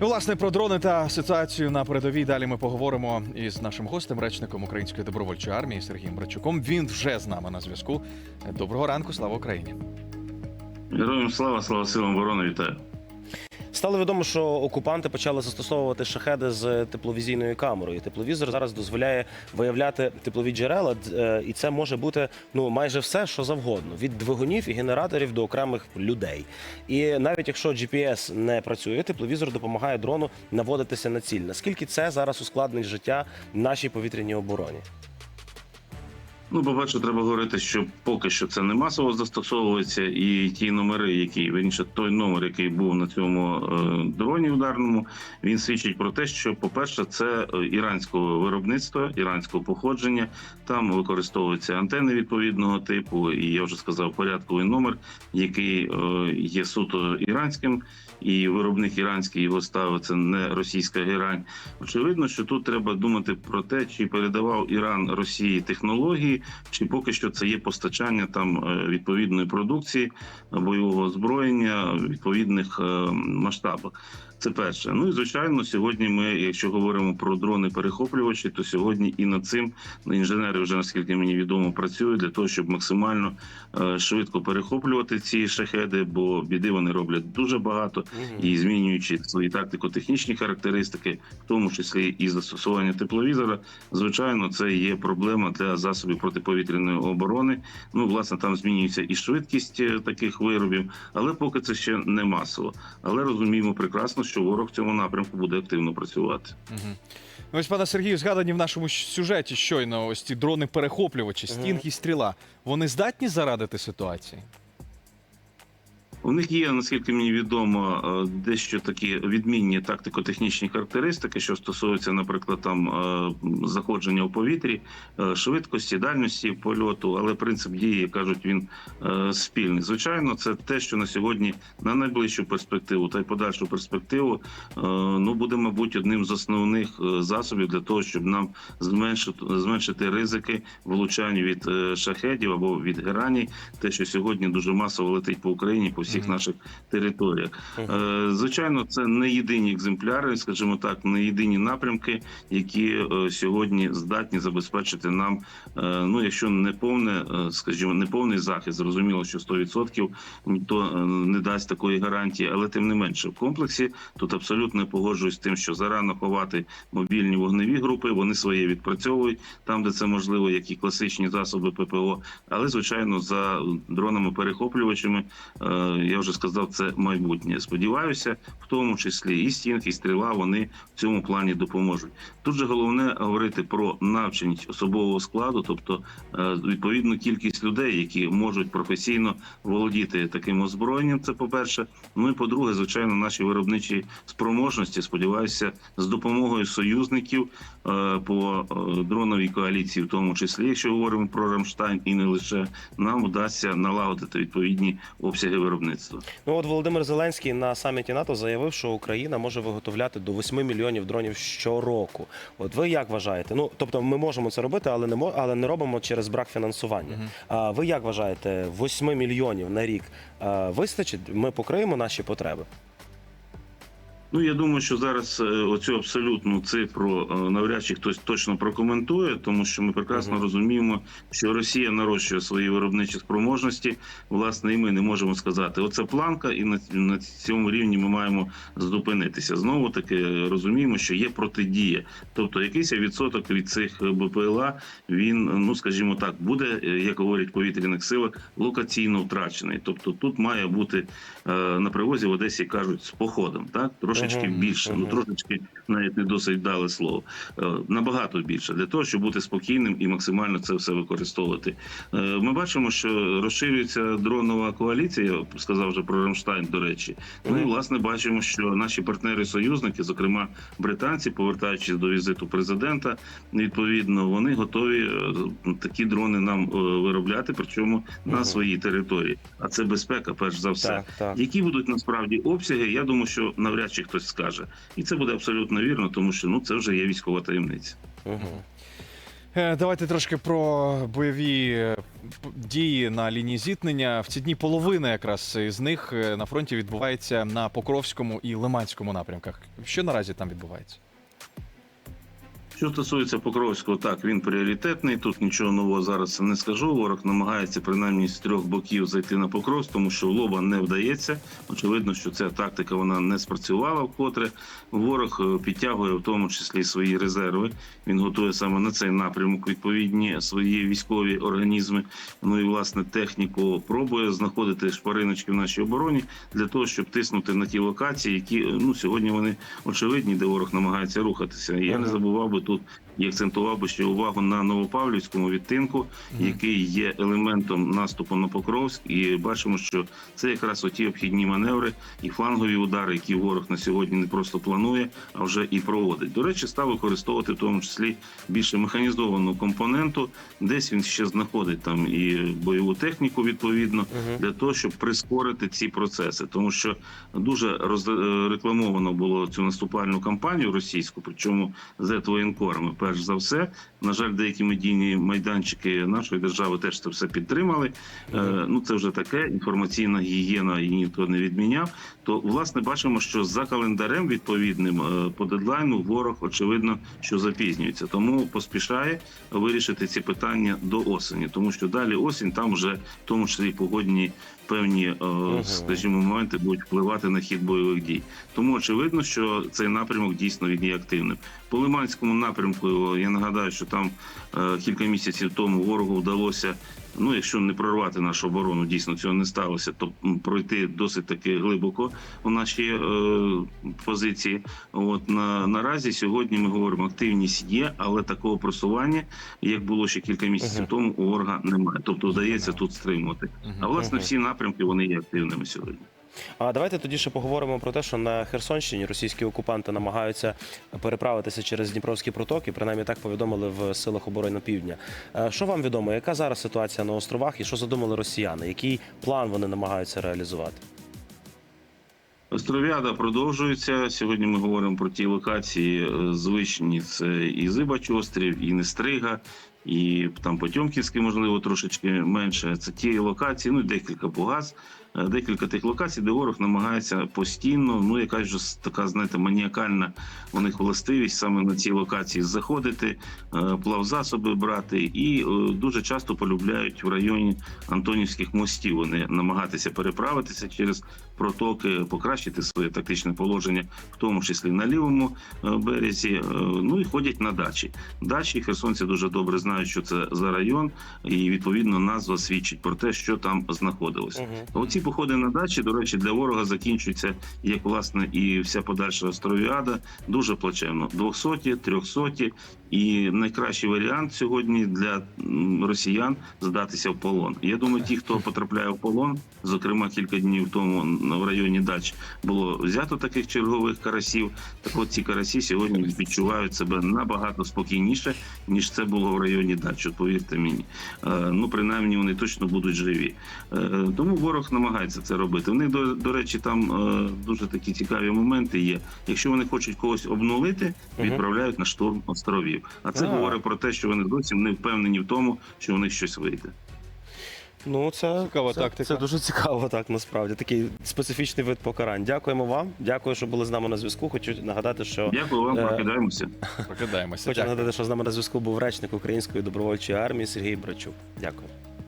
Ну, Власне, про дрони та ситуацію на передовій. Далі ми поговоримо із нашим гостем, речником Української добровольчої армії Сергієм Брачуком. Він вже з нами на зв'язку. Доброго ранку, слава Україні! Героям слава, слава силам оборони, вітаю. Стало відомо, що окупанти почали застосовувати шахеди з тепловізійною камерою. Тепловізор зараз дозволяє виявляти теплові джерела, е, і це може бути ну майже все, що завгодно, від двигунів і генераторів до окремих людей. І навіть якщо GPS не працює, тепловізор допомагає дрону наводитися на ціль. Наскільки це зараз ускладнить життя нашій повітряній обороні? Ну, по-перше, треба говорити, що поки що це не масово застосовується, і ті номери, які верніше, той номер, який був на цьому е, дроні ударному, він свідчить про те, що, по-перше, це е, іранського виробництва, іранського походження. Там використовуються антени відповідного типу, і я вже сказав, порядковий номер, який е, є суто іранським, і виробник іранський його ставив, це не російська герань. Очевидно, що тут треба думати про те, чи передавав Іран Росії технології, чи поки що це є постачання там е, відповідної продукції бойового озброєння відповідних е, масштабах. Це перше. Ну і звичайно, сьогодні ми, якщо говоримо про дрони перехоплювачі, то сьогодні і над цим інженери вже наскільки мені відомо працюють для того, щоб максимально е, швидко перехоплювати ці шахеди, бо біди вони роблять дуже багато і змінюючи свої тактико-технічні характеристики, в тому числі і застосування тепловізора, звичайно, це є проблема для засобів протиповітряної оборони. Ну, власне, там змінюється і швидкість е, таких виробів, але поки це ще не масово. Але розуміємо прекрасно, що ворог в цьому напрямку буде активно працювати. Угу. Ось, пане Сергію, згадані в нашому сюжеті щойно ось ці дрони-перехоплювачі, стінг і стріла. Вони здатні зарадити ситуації? У них є, наскільки мені відомо, е, дещо такі відмінні тактико-технічні характеристики, що стосуються, наприклад, там е, заходження у повітрі, е, швидкості, дальності польоту, але принцип дії кажуть, він спільний. Звичайно, це те, що на сьогодні на найближчу перспективу та й подальшу перспективу ну буде, мабуть, одним з основних засобів для того, щоб нам зменшити зменшити ризики влучань від шахедів або від гераній, те, що сьогодні дуже масово летить по Україні, по всіх Мгм. наших територіях. Е, Звичайно, це не єдині екземпляри, скажімо так, не єдині напрямки, які е, сьогодні здатні забезпечити нам. е, Ну, якщо не повне, е, скажімо, не повний захист, зрозуміло, що 100% ніхто не дасть такої гарантії, але тим не менше в комплексі тут абсолютно погоджуюсь з тим, що зарано ховати мобільні вогневі групи. Вони своє відпрацьовують там, де це можливо, як і класичні засоби ППО. Але звичайно, за дронами-перехоплювачами е, я вже сказав, це майбутнє. Сподіваюся, в тому числі і стінг, і стріла вони в цьому плані допоможуть. Тут же головне говорити про навченість особового складу, тобто е, відповідну кількість людей, які можуть професійно володіти таким озброєнням. Це по перше. Ну і по-друге, звичайно, наші виробничі спроможності. Сподіваюся, з допомогою союзників по е, дроновій коаліції, в тому числі, якщо говоримо про Рамштайн і не лише нам вдасться налагодити відповідні обсяги виробництва. Ну от Володимир Зеленський на саміті НАТО заявив, що Україна може виготовляти до 8 мільйонів дронів щороку. От ви як вважаєте? Ну тобто, ми можемо це робити, але не мо- але не робимо через брак фінансування. Мгм. А ви як вважаєте, 8 мільйонів на рік а, вистачить? Ми покриємо наші потреби? Ну я думаю, що зараз е, оцю абсолютну цифру е, навряд чи хтось точно прокоментує, тому що ми прекрасно Мгм. розуміємо, що Росія нарощує свої виробничі спроможності. Власне, і ми не можемо сказати, оце планка, і на, на цьому рівні ми маємо зупинитися. Знову таки розуміємо, що є протидія, тобто якийсь відсоток від цих БПЛА він, ну скажімо так, буде, е, як говорять повітряних силах, локаційно втрачений. Тобто тут має бути е, на привозі в Одесі кажуть з походом, так трошечки більше, ну трошечки навіть не досить дали слово. Е, Набагато більше для того, щоб бути спокійним і максимально це все використовувати. Е, Ми бачимо, що розширюється дронова коаліція. Я сказав вже про Рамштайн. До речі, ну і власне бачимо, що наші партнери-союзники, зокрема британці, повертаючись до візиту президента, відповідно вони готові е, такі дрони нам виробляти, причому на своїй території. А це безпека, перш за все. Так, так. Які будуть насправді обсяги? Я думаю, що навряд чи хтось скаже, і це буде абсолютно вірно, тому що ну це вже є військова таємниця. Угу. Давайте трошки про бойові е, дії на лінії зіткнення. В ці дні половина якраз із них е, на фронті відбувається на Покровському і Лиманському напрямках. Що наразі там відбувається? Що стосується Покровського, так він пріоритетний. Тут нічого нового зараз не скажу. Ворог намагається принаймні з трьох боків зайти на Покровськ, тому що в лоба не вдається. Очевидно, що ця тактика вона не спрацювала вкотре. Ворог е, підтягує в тому числі свої резерви. Він готує саме на цей напрямок відповідні свої військові організми. Ну і власне техніку пробує знаходити шпариночки в нашій обороні для того, щоб тиснути на ті локації, які е, ну сьогодні вони очевидні, де ворог намагається рухатися. І Я не забував би тут і акцентував би ще увагу на Новопавлівському відтинку, який є елементом наступу на Покровськ, і бачимо, що це якраз оті обхідні маневри і флангові удари, які ворог на сьогодні не просто планує, а вже і проводить. До речі, став використовувати в тому числі більше механізовану компоненту. Десь він ще знаходить там і бойову техніку відповідно для того, щоб прискорити ці процеси, тому що дуже розрекламовано було цю наступальну кампанію російську, причому з воєнкорами. Перш за все, на жаль, деякі медійні майданчики нашої держави теж це все підтримали. Е, ну це вже таке інформаційна гігієна, її ніхто не відміняв. То власне бачимо, що за календарем відповідним е, по дедлайну ворог очевидно, що запізнюється, тому поспішає вирішити ці питання до осені, тому що далі осінь там вже в тому числі погодні певні, е, скажімо, моменти будуть впливати на хід бойових дій. Тому очевидно, що цей напрямок дійсно він є активним. По Лиманському напрямку я нагадаю, що там е, кілька місяців тому ворогу вдалося. Ну, якщо не прорвати нашу оборону, дійсно цього не сталося, то пройти досить таки глибоко у наші е, позиції. От на наразі сьогодні ми говоримо, активність є, але такого просування, як було ще кілька місяців Мгм. тому, у ворога немає. Тобто вдається тут стримувати. А власне всі напрямки вони є активними сьогодні. А давайте тоді ще поговоримо про те, що на Херсонщині російські окупанти намагаються переправитися через Дніпровські протоки. Принаймні так повідомили в силах оборони Півдня. Е, Що вам відомо? Яка зараз ситуація на островах і що задумали росіяни? Який план вони намагаються реалізувати? Остров'яда продовжується. Сьогодні ми говоримо про ті локації е, звичні. Це і Зибач острів, і Нестрига, і там Потьомкінський, можливо, трошечки менше. Це ті локації, ну декілька Бугаз. Е, Декілька тих локацій, де ворог намагається постійно, ну якась же така, знаєте, маніакальна у них властивість саме на ці локації заходити, е, плавзасоби брати, і е, дуже часто полюбляють в районі Антонівських мостів. Вони намагатися переправитися через протоки, покращити своє тактичне положення, в тому числі на лівому березі. Ну і ходять на дачі. Дачі херсонці дуже добре знають, що це за район, і відповідно назва свідчить про те, що там знаходилося. Оці походи на дачі, до речі, для ворога закінчуються, як власне і вся подальша островіада, дуже плачевно. 200, 300. І найкращий варіант сьогодні для росіян здатися в полон. Я думаю, ті, хто потрапляє в полон, зокрема кілька днів тому в районі дач було взято таких чергових карасів. Так от ці карасі сьогодні відчувають себе набагато спокійніше, ніж це було в районі дач. От повірте мені. Е, Ну принаймні вони точно будуть живі. Е, Тому ворог намагається це робити. У них до, до речі, там е, дуже такі цікаві моменти є. Якщо вони хочуть когось обнулити, відправляють на штурм островів. А це А. говорить про те, що вони зовсім не впевнені в тому, що у них щось вийде. Ну, це Цікава це, тактика. Це дуже цікаво, так насправді. Такий специфічний вид покарань. Дякуємо вам. Дякую, що були з нами на зв'язку. Хочу нагадати, що Дякую вам, Е, прокидаємося. Прокидаємося. хочу Дякую. нагадати, що з нами на зв'язку був речник Української добровольчої армії Сергій Брачук. Дякую.